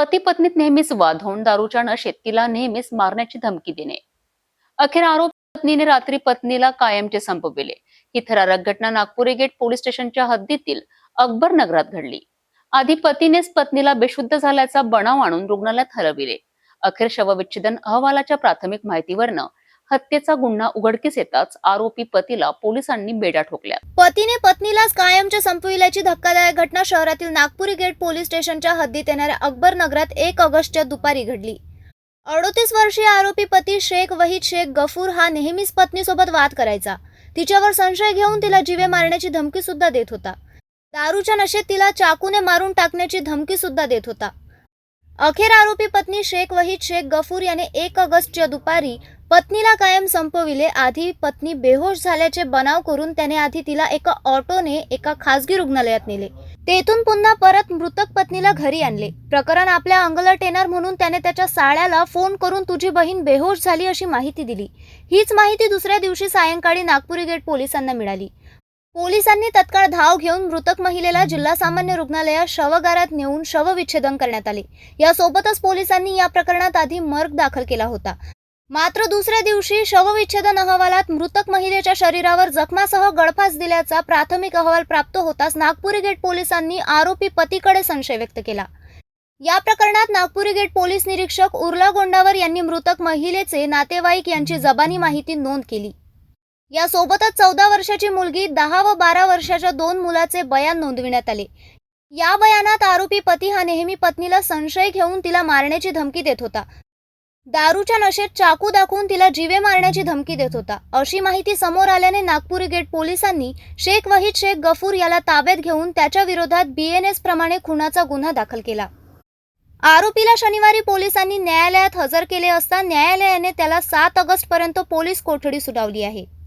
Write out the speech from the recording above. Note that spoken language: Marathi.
पती पत्नीत नेहमीच वाद होऊन दारूच्या नशेत तिला नेहमीच मारण्याची धमकी देणे. अखेर आरोप पत्नीने रात्री पत्नीला कायमचे संपविले. ही थरारक घटना नागपुरी गेट पोलीस स्टेशनच्या हद्दीतील अकबर नगरात घडली. आधी पतीनेच पत्नीला बेशुद्ध झाल्याचा बनाव आणून रुग्णालयात हलविले. अखेर शवविच्छेदन अहवालाच्या प्राथमिक माहितीवरनं हत्येचा गुन्हा उघडकीस येताच आरोपी पतीला पोलिसांनी बेड्या ठोकल्या. पतीने पत्नीलाच कायमच्या संपविल्याची धक्कादायक घटना शहरातील नागपुरी गेट पोलीस स्टेशनच्या हद्दीत येणाऱ्या अकबर नगरात एक ऑगस्टच्या दुपारी घडली. अडोतीस वर्षीय आरोपी पती शेख वहीद शेख गफूर हा नेहमीच पत्नीसोबत वाद करायचा. तिच्यावर संशय घेऊन तिला जीवे मारण्याची धमकी सुद्धा देत होता. दारूच्या नशेत तिला चाकूने मारून टाकण्याची धमकी सुद्धा देत होता. अखेर आरोपी पत्नी शेख वहीद शेख गफूर याने एक ऑगस्टच्या दुपारी पत्नीला कायम संपविले. आधी पत्नी बेहोश झाल्याचे बनाव करून त्याने आधी तिला एका ऑटोने एका खासगी रुग्णालयात नेले. तेथून पुन्हा परत मृतक पत्नीला घरी आणले. प्रकरण आपल्या अंगलट येणार म्हणून त्याने त्याच्या साळ्याला फोन करून तुझी बहीण बेहोश झाली अशी माहिती दिली. हीच माहिती दुसऱ्या दिवशी सायंकाळी नागपुरी गेट पोलिसांना मिळाली. पोलिसांनी तत्काळ धाव घेऊन मृतक महिलेला जिल्हा सामान्य रुग्णालयात शवगारात नेऊन शवविच्छेदन करण्यात आले. यासोबतच पोलिसांनी या प्रकरणात आधी मर्ग दाखल केला होता. मात्र दुसऱ्या दिवशी शवविच्छेदन अहवालात मृतक महिलेच्या शरीरावर जखमासह गळफास दिल्याचा प्राथमिक अहवाल प्राप्त होताच नागपुरी गेट पोलिसांनी आरोपी पतीकडे संशय व्यक्त केला. या प्रकरणात नागपुरी गेट पोलीस निरीक्षक उर्ला गोंडावर यांनी मृतक महिलेचे नातेवाईक यांची जबानी माहिती नोंद केली. यासोबतच चौदा वर्षाची मुलगी दहा व बारा वर्षाच्या दोन मुलाचे बयान नोंदविण्यात आले. या बयानात आरोपी पती हा नेहमी पत्नीला संशय घेऊन तिला मारण्याची धमकी देत होता. दारूच्या नशेत चाकू दाखवून तिला जीवे मारण्याची धमकी देत होता. अशी माहिती समोर आल्याने नागपुरी गेट पोलिसांनी शेख वहीद शेख गफूर याला ताब्यात घेऊन त्याच्या विरोधात बीएनएस प्रमाणे खुनाचा गुन्हा दाखल केला. आरोपीला शनिवारी पोलिसांनी न्यायालयात हजर केले असता न्यायालयाने त्याला सात ऑगस्ट पर्यंत पोलीस कोठडी सुनावली आहे.